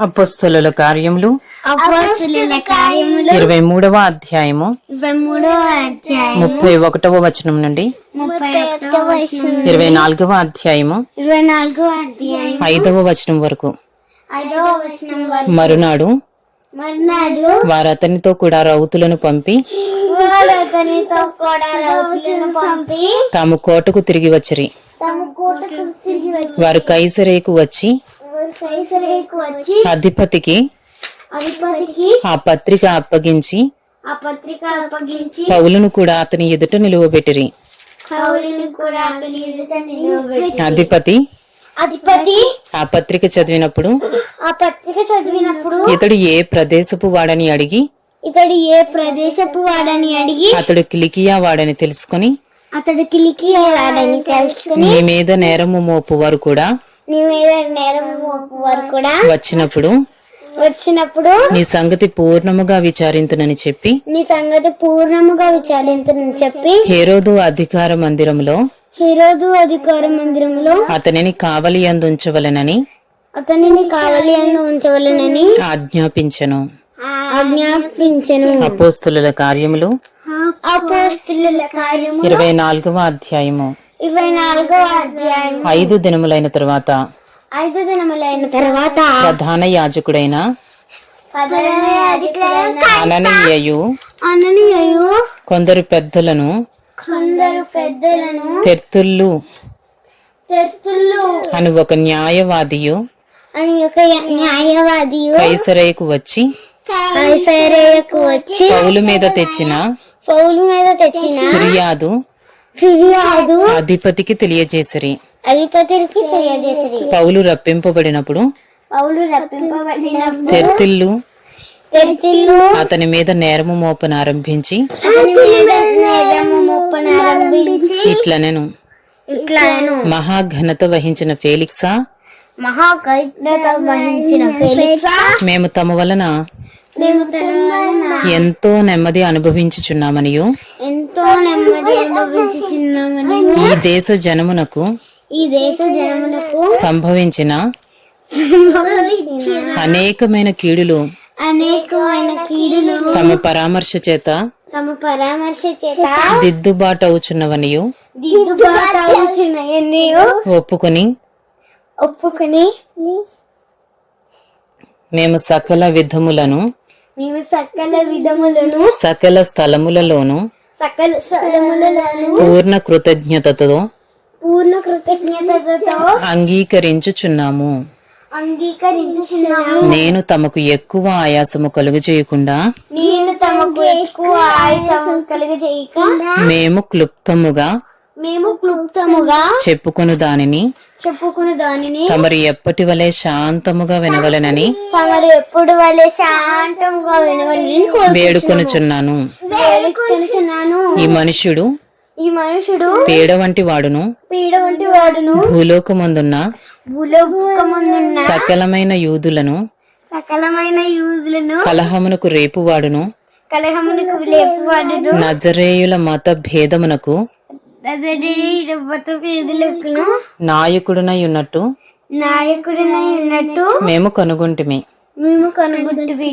అపస్తుల కార్యములు. ఇరవై మూడవ అధ్యాయము. ముప్పై ఒకటవ వచనం నుండి. ఇరవై నాలుగవ అధ్యాయము. ఐదవ వచనం వరకు. మరునాడు వారు అతనితో కూడా రౌతులను పంపి తాము కోటకు తిరిగి వచ్చిరి. వారు కైసరేకు వచ్చి అధిపతికి అధిపతికి ఆ పత్రిక అప్పగించి ఆ పత్రిక అప్పగించి పౌలును కూడా అతని ఎదుట నిలువబెట్టిరి. పౌలుని కూడా అతని ఎదుట నిలవబెట్టి అధిపతి అధిపతి ఆ పత్రిక చదివినప్పుడు ఆ పత్రిక చదివినప్పుడు ఇతడు ఏ ప్రదేశపు వాడని అడిగి ఇతడు ఏ ప్రదేశపు వాడని అడిగి అతడు కిలికియా వాడని తెలుసుకొని అతడు కిలికి వాడని తెలుసుకుని నీ మీద నేరము మోపు వారు కూడా నీ మీద నేరం మోపు వారు కూడా వచ్చినప్పుడు వచ్చినప్పుడు నీ సంగతి పూర్ణముగా విచారింతునని చెప్పి నీ సంగతి పూర్ణముగా విచారించని చెప్పి హేరోదు అధికార మందిరములో హీరోదు అధికార మందిరంలో అతనిని కావలి ఉంచవలెనని అతనిని కావలి అని ఉంచవలనని ఆజ్ఞాపించెను. ఆజ్ఞాపించెను. అపోస్తుల కార్యములు అపోస్తుల కార్యము ఇరవై నాలుగవ అధ్యాయము. ఇరవై అధ్యాయం. ఐదు దినములైన తరువాత ఐదు దినములైన తర్వాత ప్రధాన యాజకుడైన అననీయయు అననీయు కొందరు పెద్దలను కొందరు పెద్దలను తెర్తుళ్ళు తెస్తులు అని ఒక న్యాయవాదియు అని ఒక న్యాయవాది కైసరేకు వచ్చి కైసరేయకు వచ్చి పౌలు మీద తెచ్చిన పౌలు మీద తెచ్చిన ఫిర్యాదు ఫిర్యాదు. అధిపతికి తెలియజేసిరి. అధిపతికి తెలియజేసింది పౌలు రప్పింపబడినప్పుడు పౌలు రప్పింపబడినప్పుడు తెర్తిల్లు. తెస్తులు అతని మీద నేరము మోపనారంభించి అతని మీద నేరము మొప్పనారంభించి ఇట్లనెను. ఇట్లాను మహాఘనత వహించిన ఫేలిక్సా. మహాకైజ్ఞత వహించిన ఫెలిక్సా. మేము తమ వలన ఎంతో నెమ్మది అనుభవించుచున్నామనియు. ఎంతో నెమ్మది అనుభవించుచున్నామని ఈ దేశ జనమునకు ఈ దేశ జనములకు సంభవించిన అనేకమైన కీడులు అనేకమైన కీడులు తమ పరామర్శ చేత తమ పరామర్శ చేత దిద్దుబాటు అవుచున్నవనియు. దిద్దుబాటు అవుచున్నాయని ఒప్పుకొని ఒప్పుకొని మేము సకల విధములను సకల విధములను సకల స్థలములలోను సకల స్థలములను పూర్ణ కృతజ్ఞతతో పూర్ణ కృతజ్ఞతతో అంగీకరించుచున్నాము. అంగీకరించుచున్నాము. నేను తమకు ఎక్కువ ఆయాసము కలుగజేయకుండా నేను తమకు ఎక్కువ ఆయుసం కలుగజేయక మేము క్లుప్తముగా మేము క్లుప్తముగా చెప్పుకొను దానిని చెప్పుకున్న దానిని తమరు ఎప్పటి వలె శాంతముగా వినవలెనని తమరు ఎప్పుడు వాళ్ళే శాంతంగా వినవలని వేడుకొనుచున్నాను. వేడుకొనుచున్నాను. ఈ మనుష్యుడు ఈ మనుషుడు పీడ వంటి వాడును. పీడ వంటి వాడును. భూలోకమందున్న భూలోకమందున్న సకలమైన యూదులను సకలమైన యూదులను కలహమునకు రేపువాడును. కలహమునకు లేపువాడును నజరేయుల మత భేదమునకు నాయకుడునై ఉన్నట్టు నాయకుడినై ఉన్నట్టు మేము కనుగొంటిమి. మేము కనుగొట్టువి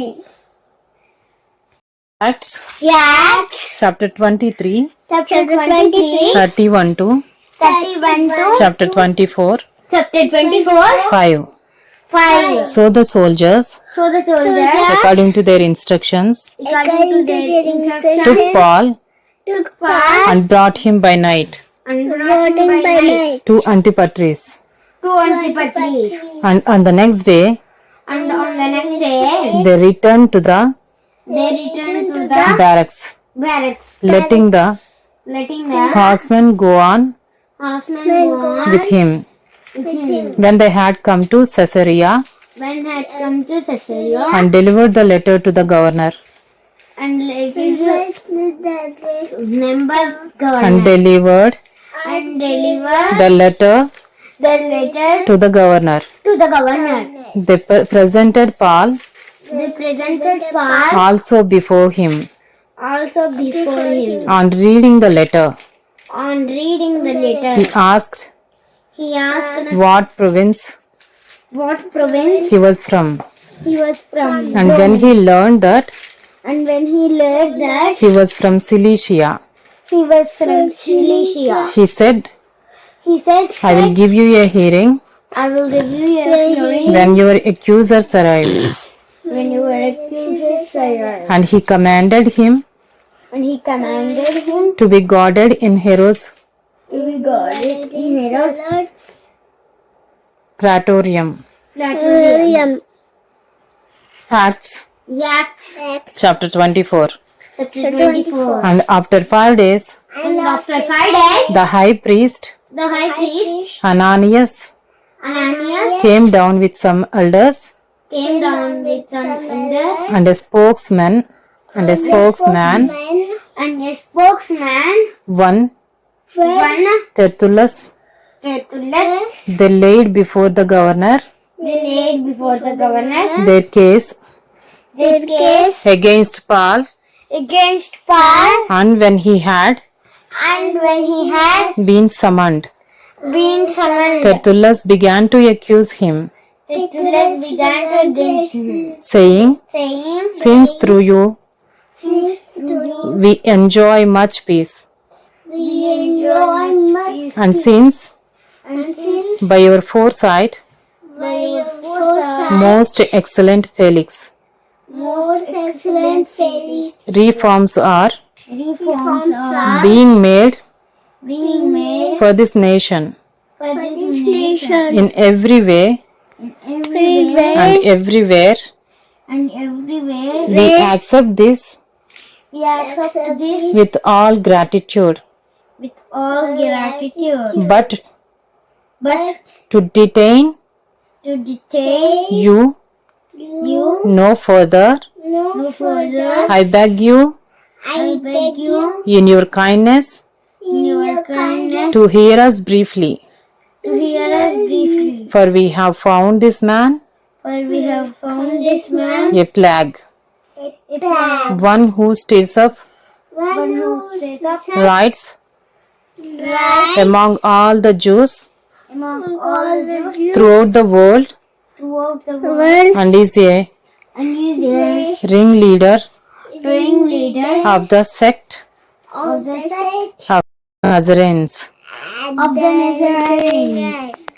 Acts Acts chapter twenty three chapter twenty three thirty one to thirty one to chapter twenty four chapter twenty four five five so the soldiers so the soldier according to their instructions according to their instructions took Paul took part and brought him by night and brought him by night to Antipatris. to Antipatris. and on the next day And on the next day, they returned to the they returned to the barracks barracks, letting the letting the horsemen go on horsemen go on with him. with him. when they had come to Caesarea When had come to Caesarea and delivered the letter to the governor and later member and governor? Delivered. And delivered the letter the letter to the governor. to the governor. they pre- presented Paul. They presented Paul also before him. Also before him. on reading the letter. On reading the letter, he asked he asked what province what province he was from. he was from. And when he learned that and when he learned that he was from Cilicia, he was from Cilicia, he said, he said, I will give you a hearing I will give you a hearing when your accusers arrive. when you were accused arrived. And he commanded him And he commanded him to be guarded in Herod's to be guarded in Herod's praetorium. praetorium. Acts Acts chapter 24. chapter 24. And after five days, And after five days, the high priest the high priest Ananias Ananias came down with some elders came down with some elders and a spokesman and a spokesman, and a spokesman, one one Tertullus. Tertullus, They laid before the governor they laid before the governor their case their case against Paul, against Paul, and when he had and when he had been summoned, been summoned, Tertullus began to accuse him, Tertullus began to against him, saying, saying, Since through you Since to you we enjoy much peace, we enjoy much and since and since by your foresight, by your foresight, most excellent Felix, most excellent faith, reforms are reforms are being made being made for this nation for this nation in every way everywhere and everywhere. and everywhere. We accept this We accept this with all gratitude, with all gratitude, but but to detain to detain you you no further, no further, I beg you. I beg you. in your kindness. In your kindness. to hear us briefly, to hear us briefly, for we have found this man. For we have found this man. A plague, a plague, one who stays up. One who sets up. riots right among all the Jews. Among all the Jews. Throughout the world throughout the world and is a and is a ringleader. Ringleader. Of the sect. Of the sect. Of Nazarenes. of the Nazarenes.